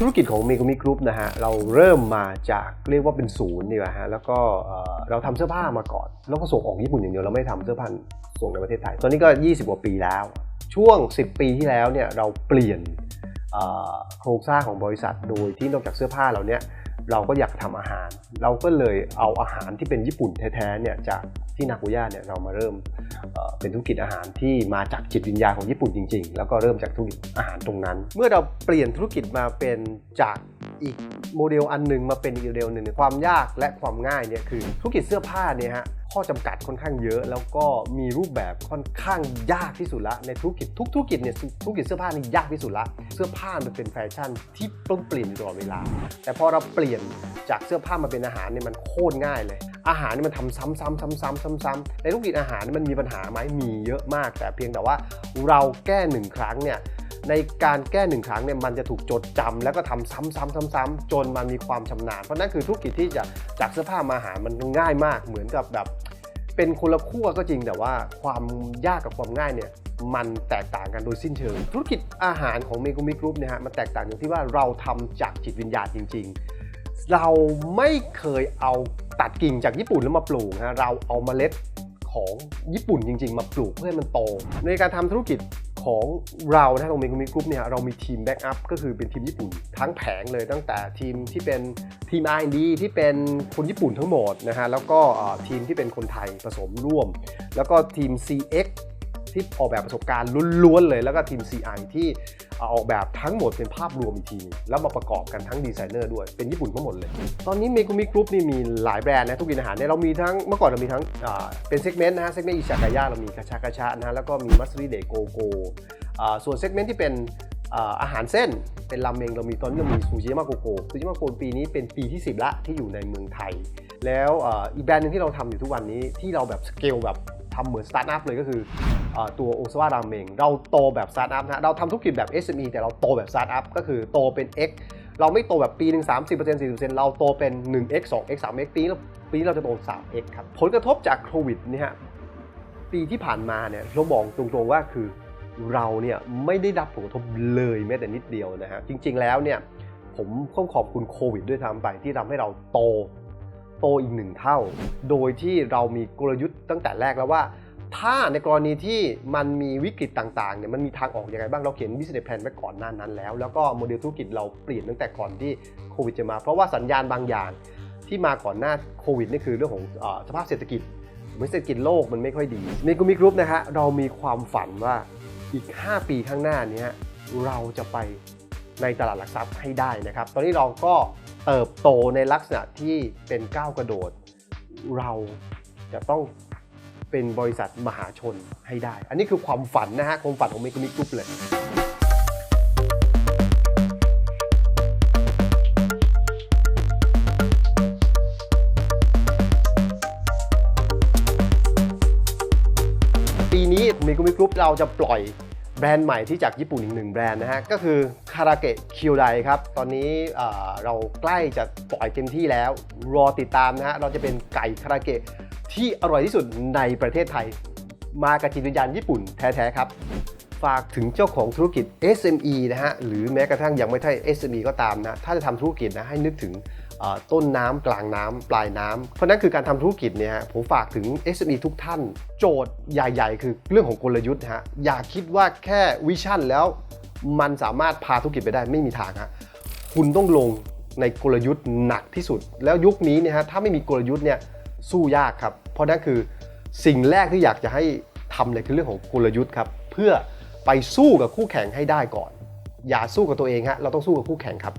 ธุรกิจของเมกุมิกรุ๊ปนะฮะเราเริ่มมาจากเรียกว่าเป็นศูนย์ดีกว่าฮะแล้วก็เราทำเสื้อผ้ามาก่อน แล้วก็ส่งออกญี่ปุ่นอย่างเดียวเราไม่ทำเสื้อผ้าส่งในประเทศไทย ตอนนี้ก็ 20 กว่าปีแล้ว ช่วง 10 ปีที่แล้วเนี่ยเราเปลี่ยนโครงสร้างของบริษัทโดยที่นอกจากเสื้อผ้าเราเนี่ยเราก็อยากทำอาหาร เราก็เลยเอาอาหารที่เป็นญี่ปุ่นแท้ๆเนี่ยจากที่นากุย่าเนี่ยเรามาเริ่ม เป็นธุรกิจอาหารที่มาจากจิตวิญญาณของญี่ปุ่นจริง ๆ แล้วก็เริ่มจากธุรกิจอาหารตรงนั้น เมื่อเราเปลี่ยนธุรกิจมาเป็นจากอีกโมเดลอันหนึ่งมาเป็นอีกโมเดลหนึ่งความยากและความง่ายเนี่ยคือธุรกิจเสื้อผ้าเนี่ยฮะข้อจำกัดค่อนข้างเยอะ แล้วก็มีรูปแบบค่อนข้างยากที่สุดละในธุรกิจทุกธุรกิจเนี่ยธุรกิจเสื้อผ้านี่ยากที่สุดละเสื้อผ้ามันเป็นแฟชั่นที่ต้องเปลี่ยนอยู่ตลอดเวลา แต่พอเราเปลี่ยน จากเสื้อผ้ามาเป็นอาหารเนี่ยมันโคตรง่ายเลย อาหารนี่มันทำซ้ำๆซ้ำๆซ้ำๆในธุรกิจอาหารนี่มันมีปัญหาไหมมีเยอะมาก แต่เพียงแต่ว่าเราแก้หนึ่งครั้งเนี่ยในการแก้หนึ่งครั้งเนี่ยมันจะถูกจดจำแล้วก็ทำซ้ำๆซ้ำๆจนมันมีความชำนาญเพราะนั่นคือธุรกิจที่จะจากเสื้อผ้ามาอาหารมันง่ายมากเหมือนกับแบบ เป็นคนละขั้วก็จริงแต่ว่าความยากกับความง่ายเนี่ยมันแตกต่างกันโดยสิ้นเชิง ธุรกิจอาหารของเมกุมิกรุ๊ปเนี่ยฮะมันแตกต่างตรงที่ว่าเราทำจากจิตวิญญาณจริง ๆ เราไม่เคยเอาตัดกิ่งจากญี่ปุ่นแล้วมาปลูกนะเราเอาเมล็ดของญี่ปุ่นจริง ๆ มาปลูกเพื่อให้มันโต ในการทำธุรกิจของเรานะของเมกุมิกรุ๊ปเนี่ยเรามีทีมแบ็กอัพก็คือเป็นทีมญี่ปุ่นทั้งแผงเลยตั้งแต่ทีมที่เป็นทีม R&D ที่เป็นคนญี่ปุ่นทั้งหมดนะฮะแล้วก็ทีมที่เป็นคนไทยผสมร่วม แล้วก็ทีม CX ที่ออกแบบประสบการณ์ล้วนๆเลย แล้วก็ทีม CI ที่ออกแบบทั้งหมดเป็นภาพรวมอีกทีนึงแล้วมาประกอบกันทั้งดีไซเนอร์ด้วยเป็นญี่ปุ่นทั้งหมดเลย ตอนนี้เมกุมิกรุ๊ปนี่มีหลายแบรนด์นะทุกกินอาหารเนี่ยเรามีทั้งเมื่อก่อนเรามีทั้งเป็นเซกเมนต์นะฮะเซกเมนต์อิชากายะเรามีกาชากาชะนะแล้วก็มีมัสริเดโกโกส่วนเซกเมนต์ที่เป็นอาหารเส้นเป็นราเมงเรามีตอนนี้เรามีซูชิมาโกโกซูชิมาโกโกปีนี้เป็นปีที่ 10 ละที่อยู่ในเมืองไทย แล้วอีกแบรนด์หนึ่งที่เราทำอยู่ทุกวันนี้ที่เราแบบสเกลแบบ ทำเหมือนสตาร์ทอัพเลยก็คือตัวโอซาวาราเมงเราโตแบบสตาร์ทอัพนะเราทำธุรกิจแบบ SME แต่เราโตแบบสตาร์ทอัพก็คือโตเป็น X เราไม่โตแบบปีหนึ่ง30% 40%เราโตเป็น 1x 2x 3x ปีนี้ปีนี้เราจะโต 3x ครับ ผลกระทบจากโควิดเนี่ยฮะปีที่ผ่านมาเนี่ยเราบอกตรงๆว่าคือเราเนี่ยไม่ได้รับผลกระทบเลยแม้แต่นิดเดียวนะฮะจริงๆแล้วเนี่ยผมต้องขอบคุณโควิดด้วยซ้ำไปที่ทำให้เราโต โตอีกหนึ่งเท่า โดยที่เรามีกลยุทธ์ตั้งแต่แรกแล้วว่า ถ้าในกรณีที่มันมีวิกฤตต่างๆเนี่ยมันมีทางออกอยังไงบ้างเราเขียน business plan ไว้ก่อนหน้านั้นแล้ว แล้วก็โมเดลธุรกิจเราเปลี่ยนตั้งแต่ก่อนที่โควิดจะมา เพราะว่าสัญญาณบางอย่างที่มาก่อนหน้าโควิดนี่คือเรื่องของอสภาพเศรษฐกิจเหมือนเศรษฐกิจโลกมันไม่ค่อยดี ในกูมิกรุ๊ปนะฮะเรามีความฝันว่าอีก 5 ปีข้างหน้านี้เราจะไป ในตลาดหลักทรัพย์ให้ได้นะครับ ตอนนี้เราก็เติบโตในลักษณะที่เป็นก้าวกระโดด เราจะต้องเป็นบริษัทมหาชนให้ได้ อันนี้คือความฝันนะฮะความฝันของเมกมิกรุ๊ปเลยปีนี้เมกุมิกรุ๊ปเราจะปล่อยแบรนด์ใหม่ที่จากญี่ปุ่นอีกหนึ่งแบรนด์นะฮะ ก็คือ คาราเกะคิวไดครับ ตอนนี้เราใกล้จะปล่อยเต็มที่แล้ว รอติดตามนะฮะ เราจะเป็นไก่คาราเกะที่อร่อยที่สุดในประเทศไทย มากับจิตวิญญาณญี่ปุ่นแท้ ๆ ครับ ฝากถึงเจ้าของธุรกิจ SME นะฮะ หรือแม้กระทั่งยังไม่ใช่ SME ก็ตามนะ ถ้าจะทำธุรกิจนะให้นึกถึงต้นน้ำกลางน้ำปลายน้ำเพราะนั่นคือการทำธุรกิจเนี่ยผมฝากถึง SME ทุกท่าน โจทย์ใหญ่ ๆ คือเรื่องของกลยุทธ์ฮะอย่าคิดว่าแค่วิชั่นแล้ว มันสามารถพาธุรกิจไปได้ไม่มีทางฮะคุณต้องลงในกลยุทธ์หนักที่สุด แล้วยุคนี้เนี่ยฮะถ้าไม่มีกลยุทธ์เนี่ยสู้ยากครับ เพราะนั่นคือสิ่งแรกที่อยากจะให้ทำเลยคือเรื่องของกลยุทธ์ครับเพื่อไปสู้กับคู่แข่งให้ได้ก่อน อย่าสู้กับตัวเองฮะเราต้องสู้กับคู่แข่งครับ